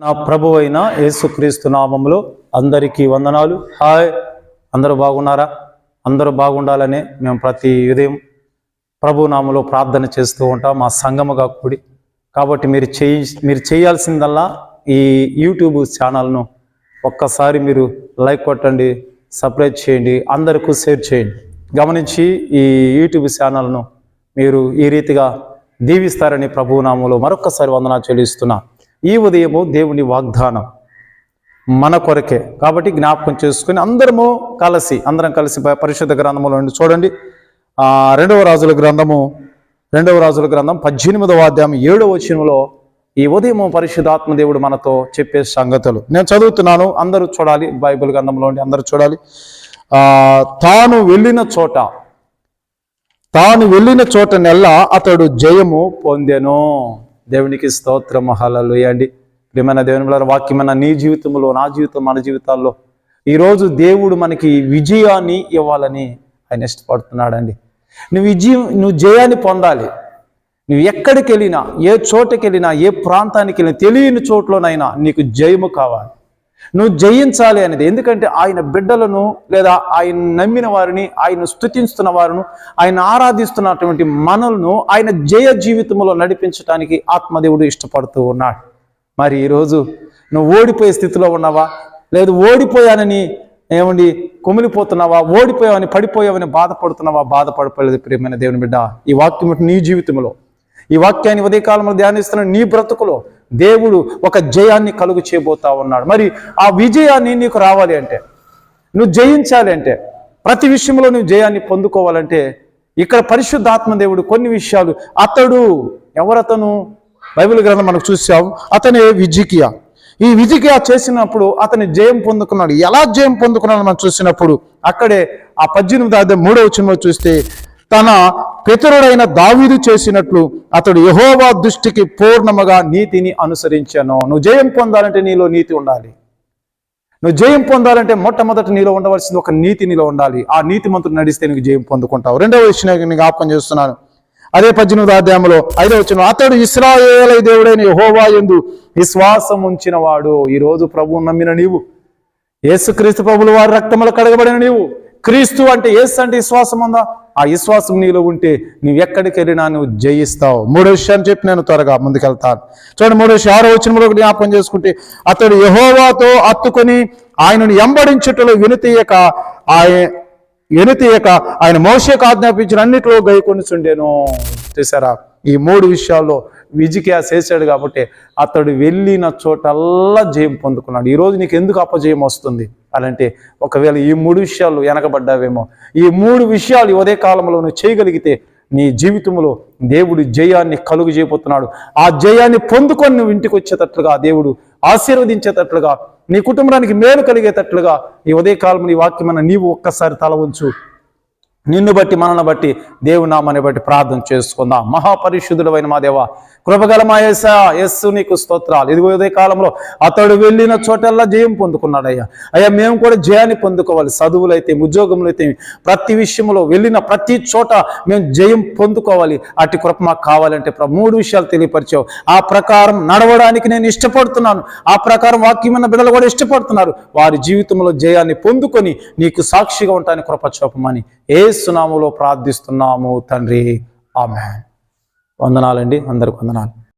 నా ప్రభు అయిన యేసుక్రీస్తు నామంలో అందరికీ వందనాలు. హాయ్. అందరూ బాగున్నారా? అందరూ బాగుండాలని మేము ప్రతి ఉదయం ప్రభు నామములో ప్రార్థన చేస్తూ ఉంటాం మా సంగముగా కూడి. కాబట్టి మీరు చేయి మీరు చేయాల్సిందల్లా ఈ యూట్యూబ్ ఛానల్ను ఒక్కసారి మీరు లైక్ కొట్టండి సబ్స్క్రైబ్ చేయండి అందరికీ షేర్ చేయండి. గమనించి ఈ యూట్యూబ్ ఛానల్ను మీరు ఈ రీతిగా దీవిస్తారని ప్రభునామంలో మరొక్కసారి వందనా చెల్లిస్తున్నాను ఈ ఉదయము దేవుని వాగ్దానం మన కొరకే. కాబట్టి జ్ఞాపకం చేసుకుని అందరము కలిసి అందరం కలిసి పరిశుద్ధ గ్రంథములో చూడండి. రెండవ రాజుల గ్రంథము రెండవ రాజుల గ్రంథం పద్దెనిమిదవ అధ్యాయం ఏడవ వచనంలో ఈ ఉదయం పరిశుద్ధాత్మ దేవుడు మనతో చెప్పే సంగతులు. నేను చదువుతున్నాను అందరూ చూడాలి బైబిల్ గ్రంథంలో ఉండి అందరూ చూడాలి. తాను వెళ్ళిన చోట తాను వెళ్ళిన చోట నెల్లా అతడు జయము పొందెను. దేవునికి స్తోత్ర మహాలలు అండి. ప్రేమైన దేవుని బిడ్డలారా, వాక్యమైన నీ జీవితంలో నా జీవితం మన జీవితాల్లో ఈరోజు దేవుడు మనకి విజయాన్ని ఇవ్వాలని ఆయన ఇష్టపడుతున్నాడండి. నువ్వు విజయం నువ్వు జయాన్ని పొందాలి. నువ్వు ఎక్కడికి వెళ్ళినా ఏ చోటకి వెళ్ళినా ఏ ప్రాంతానికి వెళ్ళినా తెలియని చోట్లోనైనా నీకు జయము కావాలి. నువ్వు జయించాలి అనేది. ఎందుకంటే ఆయన బిడ్డలను లేదా ఆయన నమ్మిన వారిని ఆయన స్థుతిస్తున్న వారిను ఆయన ఆరాధిస్తున్నటువంటి మనల్ను ఆయన జయ జీవితంలో నడిపించడానికి ఆత్మదేవుడు ఇష్టపడుతూ ఉన్నాడు. మరి ఈరోజు నువ్వు ఓడిపోయే స్థితిలో ఉన్నావా? లేదు ఓడిపోయానని ఏమండి కుమిలిపోతున్నావా? ఓడిపోయావని పడిపోయావని బాధపడుతున్నావా? బాధపడలేదు ప్రియమైన దేవుని బిడ్డ. ఈ వాక్యం నీ జీవితంలో ఈ వాక్యాన్ని ఉదయకాలంలో ధ్యానిస్తున్న నీ బ్రతుకులో దేవుడు ఒక జయాన్ని కలుగు చేయబోతా ఉన్నాడు. మరి ఆ విజయాన్ని నీకు రావాలి అంటే నువ్వు జయించాలి అంటే ప్రతి విషయంలో నువ్వు జయాన్ని పొందుకోవాలంటే ఇక్కడ పరిశుద్ధాత్మ దేవుడు కొన్ని విషయాలు అతడు ఎవరతను? బైబిల్ గ్రంథం మనకు చూసాం అతనే విజికియా. ఈ విజికియా చేసినప్పుడు అతని జయం పొందుకున్నాడు. ఎలా జయం పొందుకున్నాడు మనం చూసినప్పుడు అక్కడే ఆ పద్దెనిమిది అదే మూడవ చిన్న చూస్తే తన పితరుడైన దావీదు చేసినట్లు అతడు యహోవా దృష్టికి పూర్ణముగా నీతిని అనుసరించాను. నువ్వు జయం పొందాలంటే నీలో నీతి ఉండాలి. నువ్వు జయం పొందాలంటే మొట్టమొదటి నీలో ఉండవలసింది ఒక నీతి నీలో ఉండాలి. ఆ నీతి మంత్రులు నడిస్తే నీకు జయం పొందుకుంటావు. రెండవ విషయం జ్ఞాపకం చేస్తున్నాను. అదే పద్దెనిమిది అధ్యాయంలో ఐదో వచ్చిన అతడు ఇస్రాయేల దేవుడైన యహోవా ఎందు విశ్వాసం ఉంచిన వాడు ఈ రోజు ప్రభువు నమ్మిన నీవు యేసుక్రీస్తు ప్రభులు వారి రక్తములు కడగబడిన నీవు క్రీస్తు అంటే యేసు అంటే విశ్వాసం ఉందా? ఆ విశ్వాసం నీలో ఉంటే నువ్వు ఎక్కడికి వెళ్ళినా నువ్వు జయిస్తావు. మూడో విషయాన్ని చెప్పి నేను త్వరగా ముందుకెళ్తాను. చూడండి మూడో విషయం ఆరో వచ్చిన జ్ఞాపకం చేసుకుంటే అతడు యహోవాతో అత్తుకొని ఆయనను ఎంబడించుటలో వినతీయక ఆయన ఎనుతీయక ఆయన మోసకు ఆజ్ఞాపించిన అన్నిటిలో గైకొని చేశారా చూసారా? ఈ మూడు విషయాల్లో విజికియా చేశాడు కాబట్టి అతడు వెళ్ళిన చోటల్లా జయం పొందుకున్నాడు. ఈరోజు నీకు ఎందుకు అపజయం వస్తుంది? అలాంటి ఒకవేళ ఈ మూడు విషయాలు వెనకబడ్డావేమో ఈ మూడు విషయాలు ఉదయ కాలంలో నువ్వు చేయగలిగితే నీ జీవితంలో దేవుడు జయాన్ని కలుగు చేయబోతున్నాడు ఆ జయాన్ని పొందుకొని నువ్వు ఇంటికి వచ్చేటట్లుగా దేవుడు ఆశీర్వదించేటట్లుగా నీ కుటుంబానికి మేలు కలిగేటట్లుగా ఈ ఉదయకాలం నీ వాక్యమైన నీవు ఒక్కసారి తల ఉంచు నిన్ను బట్టి మనల్ని బట్టి దేవునామాన్ని బట్టి ప్రార్థన చేసుకుందాం. మహాపరిశుద్ధుడమైన మా దేవ కృపగల మా యేసా ఎస్సు నీకు స్తోత్రాలు. ఇదిగో ఉదయ కాలంలో అతడు వెళ్ళిన చోటల్లా జయం పొందుకున్నాడు అయ్యా అయ్యా మేము కూడా జయాన్ని పొందుకోవాలి. చదువులైతే ఉద్యోగములు అయితే ప్రతి విషయంలో వెళ్ళిన ప్రతి చోట మేము జయం పొందుకోవాలి. అటు కృప మాకు కావాలంటే ప్ర- మూడు విషయాలు తెలియపరిచావు. ఆ ప్రకారం నడవడానికి నేను ఇష్టపడుతున్నాను. ఆ ప్రకారం వాక్యమైన బిడ్డలు కూడా ఇష్టపడుతున్నారు. వారి జీవితంలో జయాన్ని పొందుకొని నీకు సాక్షిగా ఉంటాను కృప చూపమని ఏ సునాములో ప్రార్థిస్తున్నాము తండ్రి. ఆమె వందనాలండి. అందరికి వందనాలు.